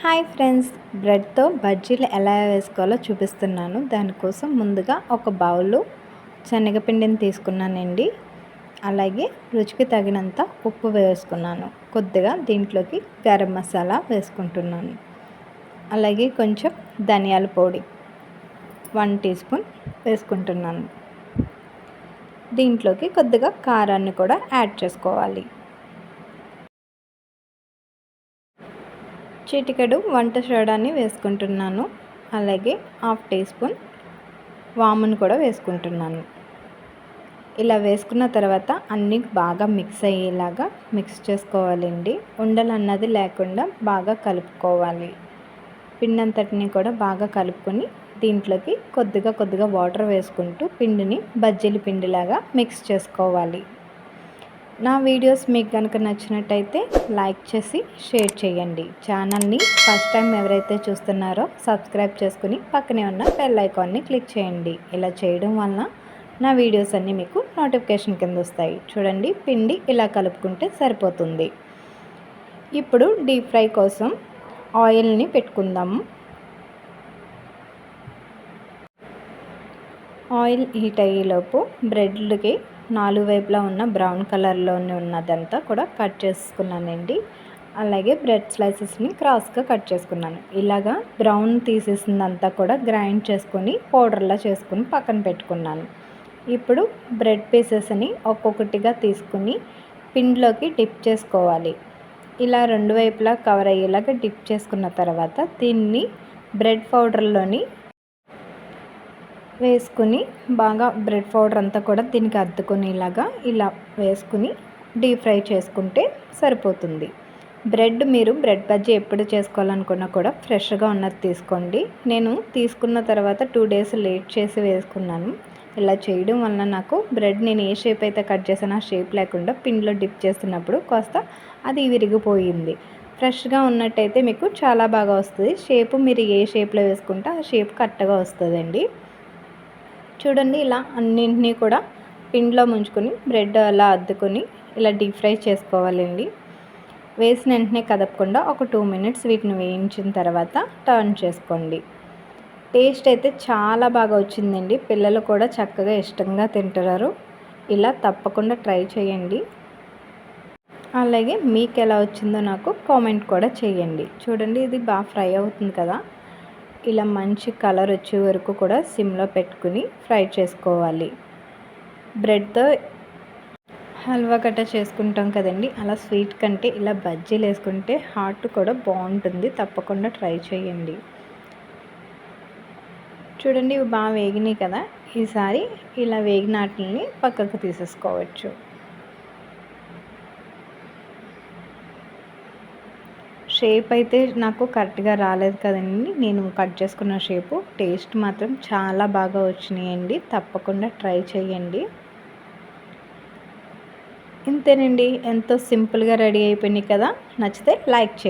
Hi friends. బ్రెడ్తో బజ్జీలు ఎలా వేసుకోవాలో చూపిస్తున్నాను. దానికోసం ముందుగా ఒక బౌలు శనగపిండిని తీసుకున్నానండి. అలాగే రుచికి తగినంత ఉప్పు వేసుకున్నాను. కొద్దిగా దీంట్లోకి గరం మసాలా వేసుకుంటున్నాను. అలాగే కొంచెం ధనియాల పొడి వన్ టీ స్పూన్ వేసుకుంటున్నాను. దీంట్లోకి కొద్దిగా కారాన్ని కూడా యాడ్ చేసుకోవాలి. చిటికెడు వంట సోడాని వేసుకుంటున్నాను. అలాగే హాఫ్ టీ స్పూన్ వామును కూడా వేసుకుంటున్నాను. ఇలా వేసుకున్న తర్వాత అన్నీ బాగా మిక్స్ అయ్యేలాగా మిక్స్ చేసుకోవాలండి. ఉండలు అన్నది లేకుండా బాగా కలుపుకోవాలి. పిండి కూడా బాగా కలుపుకొని దీంట్లోకి కొద్దిగా కొద్దిగా వాటర్ వేసుకుంటూ పిండిని బజ్జీల పిండిలాగా మిక్స్ చేసుకోవాలి. నా వీడియోస్ మీకు కనుక నచ్చినట్టయితే లైక్ చేసి షేర్ చేయండి. ఛానల్ని ఫస్ట్ టైం ఎవరైతే చూస్తున్నారో సబ్స్క్రైబ్ చేసుకుని పక్కనే ఉన్న బెల్ ఐకాన్ని క్లిక్ చేయండి. ఇలా చేయడం వలన నా వీడియోస్ అన్నీ మీకు నోటిఫికేషన్ కింద వస్తాయి. చూడండి పిండి ఇలా కలుపుకుంటే సరిపోతుంది. ఇప్పుడు డీప్ ఫ్రై కోసం ఆయిల్ని పెట్టుకుందాము ఆయిల్ హీట్ అయ్యేలోపు బ్రెడ్కి నాలుగు వైపులా ఉన్న బ్రౌన్ కలర్లోనే ఉన్నదంతా కూడా కట్ చేసుకున్నానండి. అలాగే బ్రెడ్ స్లైసెస్ని క్రాస్గా కట్ చేసుకున్నాను. ఇలాగా బ్రౌన్ తీసేసిందంతా కూడా గ్రైండ్ చేసుకొని పౌడర్లా చేసుకుని పక్కన పెట్టుకున్నాను. ఇప్పుడు బ్రెడ్ పీసెస్ని ఒక్కొక్కటిగా తీసుకుని పిండిలోకి డిప్ చేసుకోవాలి. ఇలా రెండు వైపులా కవర్ అయ్యేలాగా డిప్ చేసుకున్న తర్వాత దీన్ని బ్రెడ్ పౌడర్లోని వేసుకుని బాగా బ్రెడ్ పౌడర్ అంతా కూడా దీనికి అద్దుకునేలాగా ఇలా వేసుకుని డీప్ ఫ్రై చేసుకుంటే సరిపోతుంది. బ్రెడ్ మీరు బ్రెడ్ బజ్జీ ఎప్పుడు చేసుకోవాలనుకున్నా కూడా ఫ్రెష్గా ఉన్నది తీసుకోండి. నేను తీసుకున్న తర్వాత టూ డేస్ లేట్ చేసి వేసుకున్నాను. ఇలా చేయడం వలన నాకు బ్రెడ్ నేను ఏ షేప్ అయితే కట్ చేసానో ఆ షేప్ లేకుండా పిండిలో డిప్ చేస్తున్నప్పుడు కాస్త అది విరిగిపోయింది. ఫ్రెష్గా ఉన్నట్టయితే మీకు చాలా బాగా వస్తుంది. షేపు మీరు ఏ షేప్లో వేసుకుంటే ఆ షేప్ కరెక్ట్గా వస్తుందండి. చూడండి ఇలా అన్నింటినీ కూడా పిండిలో ముంచుకొని బ్రెడ్ అలా అద్దుకొని ఇలా డీప్ ఫ్రై చేసుకోవాలండి. వేసిన వెంటనే కదపకుండా ఒక టూ మినిట్స్ వీటిని వేయించిన తర్వాత టర్న్ చేసుకోండి. టేస్ట్ అయితే చాలా బాగా వచ్చిందండి. పిల్లలు కూడా చక్కగా ఇష్టంగా తింటున్నారు. ఇలా తప్పకుండా ట్రై చేయండి. అలాగే మీకు ఎలా వచ్చిందో నాకు కామెంట్ కూడా చేయండి. చూడండి ఇది బాగా ఫ్రై అవుతుంది కదా. ఇలా మంచి కలర్ వచ్చే వరకు కూడా సిమ్లో పెట్టుకుని ఫ్రై చేసుకోవాలి. బ్రెడ్తో హల్వా కట్ట చేసుకుంటాం కదండి. అలా స్వీట్ కంటే ఇలా బజ్జీలు వేసుకుంటే హార్ట్ కూడా బాగుంటుంది. తప్పకుండా ట్రై చేయండి. చూడండి ఇవి బాగా వేగినాయి కదా. ఈసారి ఇలా వేగిన వాటిని పక్కకు తీసేసుకోవచ్చు. షేప్ అయితే నాకు కరెక్ట్గా రాలేదు కదండి. నేను కట్ చేసుకున్న షేపు. టేస్ట్ మాత్రం చాలా బాగా వచ్చినాయండి. తప్పకుండా ట్రై చేయండి ఇంతేనండి. ఎంతో సింపుల్గా రెడీ అయిపోయినాయి కదా. నచ్చితే లైక్ చేయండి